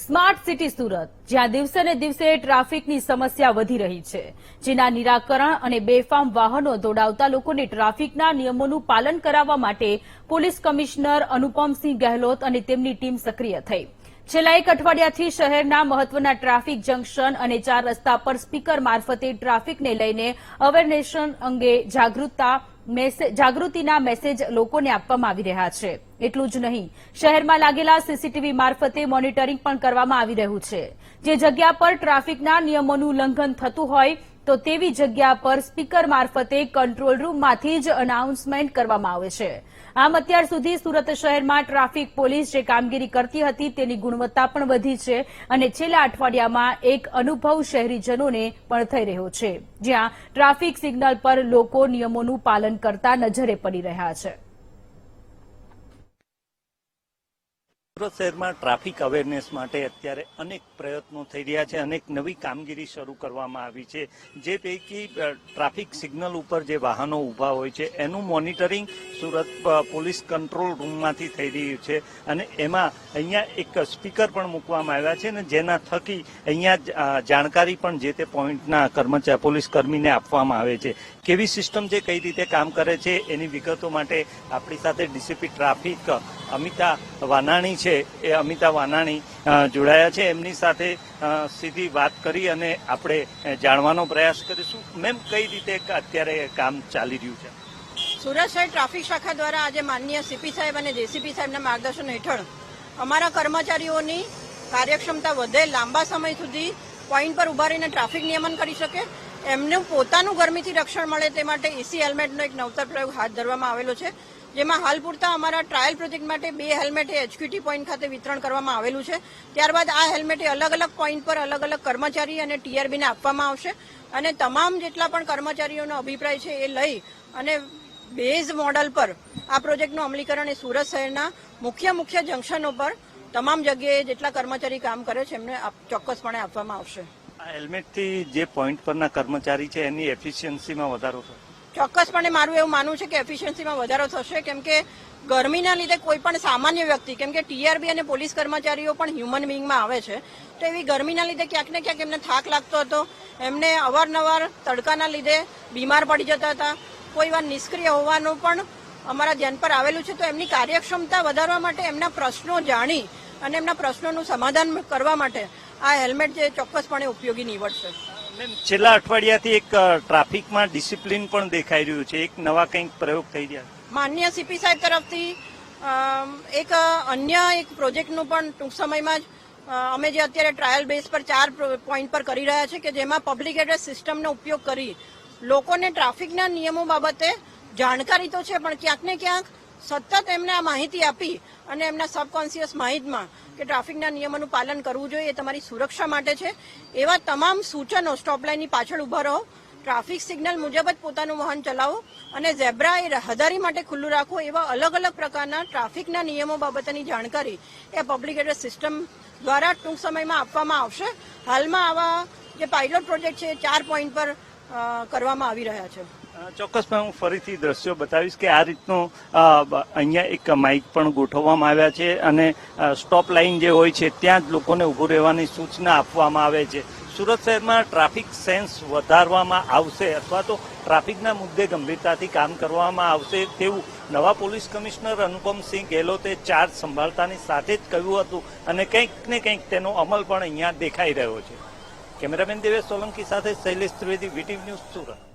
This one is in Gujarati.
સ્માર્ટ સિટી સુરત, જ્યાં દિવસે ને દિવસે ટ્રાફિકની સમસ્યા વધી રહી છે. જેના નિરાકરણ અને બેફામ વાહનો દોડાવતા લોકોને ટ્રાફિકના નિયમોનું પાલન કરાવવા માટે પોલીસ કમિશનર અનુપમસિંહ ગહેલોત અને તેમની ટીમ સક્રિય થઈ. છેલ્લા એક અઠવાડિયાથી શહેરના મહત્વના ટ્રાફિક જંકશન અને ચાર રસ્તા પર સ્પીકર મારફતે ટ્રાફિકને લઈને અવેરનેશન અંગે જાગૃતિના મેસેજ લોકોને આપવામાં આવી રહ્યા છે. એટલું જ નહીં. શહેરમાં લાગેલા સીસીટીવી મારફતે મોનિટરિંગ પણ કરવામાં આવી રહ્યું છે. જે જગ્યા પર ટ્રાફિકના નિયમોનું ઉલ્લંઘન થતું હોય, તો તેવી જગ્યા પર સ્પીકર મારફતે કંટ્રોલ રૂમમાંથી જ અનાઉન્સમેન્ટ કરવામાં આવે છે. આમ અત્યાર સુધી સુરત શહેરમાં ટ્રાફિક પોલીસ જે કામગીરી કરતી હતી, તેની ગુણવત્તા પણ વધી છે અને છેલ્લા અઠવાડિયામાં એક અનુભવ શહેરીજનોને પણ થઈ રહ્યો છે. જ્યાં ટ્રાફિક સિગ્નલ પર લોકો નિયમોનું પાલન કરતા નજરે પડી રહ્યા છે. સુરત શહેરમાં ટ્રાફિક અવેરનેસ માટે અત્યારે અનેક પ્રયત્નો થઈ રહ્યા છે. અનેક નવી કામગીરી શરૂ કરવામાં આવી છે. જે પૈકી ટ્રાફિક સિગ્નલ ઉપર જે વાહનો ઊભા હોય છે, એનું મોનિટરિંગ સુરત પોલીસ કંટ્રોલ રૂમમાંથી થઈ રહ્યું છે. અને એમાં અહીંયા એક સ્પીકર પણ મૂકવામાં આવ્યા છે અને જેના થકી અહીંયા જાણકારી પણ જે તે પોઈન્ટના કર્મચારી પોલીસ કર્મીને આપવામાં આવે છે. કેવી સિસ્ટમ જે કઈ રીતે કામ કરે છે એની વિગતો માટે આપણી સાથે ડીસીપી ટ્રાફિક અમિતા વાનાણી છે, એ અમિતા વાનાણી જોડાયા છે. એમની સાથે સીધી વાત કરી અને આપણે જાણવાનો પ્રયાસ કરીશું. મેમ, કઈ રીતે અત્યારે કામ ચાલી રહ્યું છે? સુરત શહેર ટ્રાફિક શાખા દ્વારા આજે માનનીય સીપી સાહેબ અને જેસીપી સાહેબના માર્ગદર્શન હેઠળ અમારા કર્મચારીઓની કાર્યક્ષમતા વધે, લાંબા સમય સુધી પોઈન્ટ પર ઊભા રહીને ટ્રાફિક નિયમન કરી શકે, એમનું પોતાનું ગરમીથી રક્ષણ મળે તે માટે એસી હેલ્મેટનો એક નવતર પ્રયોગ હાથ ધરવામાં આવેલો છે. જેમાં હાલ પૂરતા અમારા ટ્રાયલ પ્રોજેક્ટ માટે બે હેલ્મેટ એચક્યુટી પોઈન્ટ ખાતે વિતરણ કરવામાં આવેલું છે. ત્યારબાદ આ હેલ્મેટ અલગ અલગ પોઈન્ટ પર અલગ અલગ કર્મચારી અને ટીઆરબીને આપવામાં આવશે. અને તમામ જેટલા પણ કર્મચારીઓનો અભિપ્રાય છે એ લઈ અને બેઝ મોડલ પર આ પ્રોજેક્ટનું અમલીકરણ એ સુરત શહેરના મુખ્ય મુખ્ય જંકશનો પર તમામ જગ્યાએ જેટલા કર્મચારી કામ કરે છે એમને ચોક્કસપણે આપવામાં આવશે. આ હેલ્મેટથી જે પોઈન્ટ પરના કર્મચારી છે એની એફિશિયન્સીમાં વધારો થયો ચોક્કસપણે મારું એવું માનવું છે કે એફિશિયન્સીમાં વધારો થશે. કેમ કે ગરમીના લીધે કોઈ પણ સામાન્ય વ્યક્તિ, કેમ કે ટીઆરબી અને પોલીસ કર્મચારીઓ પણ હ્યુમન બિંગમાં આવે છે. તો એવી ગરમીના લીધે ક્યાંક ને ક્યાંક એમને થાક લાગતો હતો. એમને અવારનવાર તડકાના લીધે બીમાર પડી જતા હતા. કોઈ વાર નિષ્ક્રિય હોવાનું પણ અમારા ધ્યાન પર આવેલું છે. તો એમની કાર્યક્ષમતા વધારવા માટે એમના પ્રશ્નો જાણી અને એમના પ્રશ્નોનું સમાધાન કરવા માટે આ હેલ્મેટ જે ચોક્કસપણે ઉપયોગી નીવડશે. છેલ્લા અઠવાડિયાથી એક ટ્રાફિકમાં ડિસિપ્લિન પણ દેખાઈ રહ્યું છે. એક નવા કંઈક પ્રયોગ થઈ રહ્યા માન્ય સીપી સાહેબ તરફથી એક અન્ય એક પ્રોજેક્ટનું પણ ટૂંક સમયમાં જ અમે જે અત્યારે ટ્રાયલ બેઝ પર ચાર પોઈન્ટ પર કરી રહ્યા છે કે જેમાં પબ્લિક એડ્રેસ સિસ્ટમનો ઉપયોગ કરી લોકોને ટ્રાફિકના નિયમો બાબતે જાણકારી તો છે, પણ ક્યાંક ને ક્યાંક સતત એમને આ માહિતી આપી અને એમના સબકોન્શિયસ માહિતમાં કે ટ્રાફિકના નિયમોનું પાલન કરવું જોઈએ એ તમારી સુરક્ષા માટે છે. એવા તમામ સૂચનો સ્ટોપલાઇનની પાછળ ઊભા રહો. ટ્રાફિક સિગ્નલ મુજબ જ પોતાનું વાહન ચલાવો અને ઝેબ્રા એ રહદારી માટે ખુલ્લું રાખો એવા અલગ અલગ પ્રકારના ટ્રાફિકના નિયમો બાબતેની જાણકારી એ પબ્લિક એડ્રેસ સિસ્ટમ દ્વારા ટૂંક સમયમાં આપવામાં આવશે. હાલમાં આવા જે પાયલોટ પ્રોજેક્ટ છે ચાર પોઈન્ટ પર કરવામાં આવી રહ્યા છે. ચોક્કસપણે હું ફરીથી દ્રશ્યો બતાવીશ કે આ રીતનો અહીંયા એક માઇક પણ ગોઠવવામાં આવ્યા છે અને સ્ટોપ લાઇન જે હોય છે ત્યાં જ લોકોને ઊભું રહેવાની સૂચના આપવામાં આવે છે. સુરત શહેરમાં ટ્રાફિક સેન્સ વધારવામાં આવશે અથવા તો ટ્રાફિકના મુદ્દે ગંભીરતાથી કામ કરવામાં આવશે તેવું નવા પોલીસ કમિશનર અનુપમસિંહ ગેહલોતે ચાર્જ સંભાળતાની સાથે જ કહ્યું હતું અને કંઈક ને કંઈક તેનો અમલ પણ અહીંયા દેખાઈ રહ્યો છે. કેમેરામેન દેવેશ સોલંકી સાથે શૈલેષ ત્રિવેદી વીટીવી ન્યૂઝ સુરત.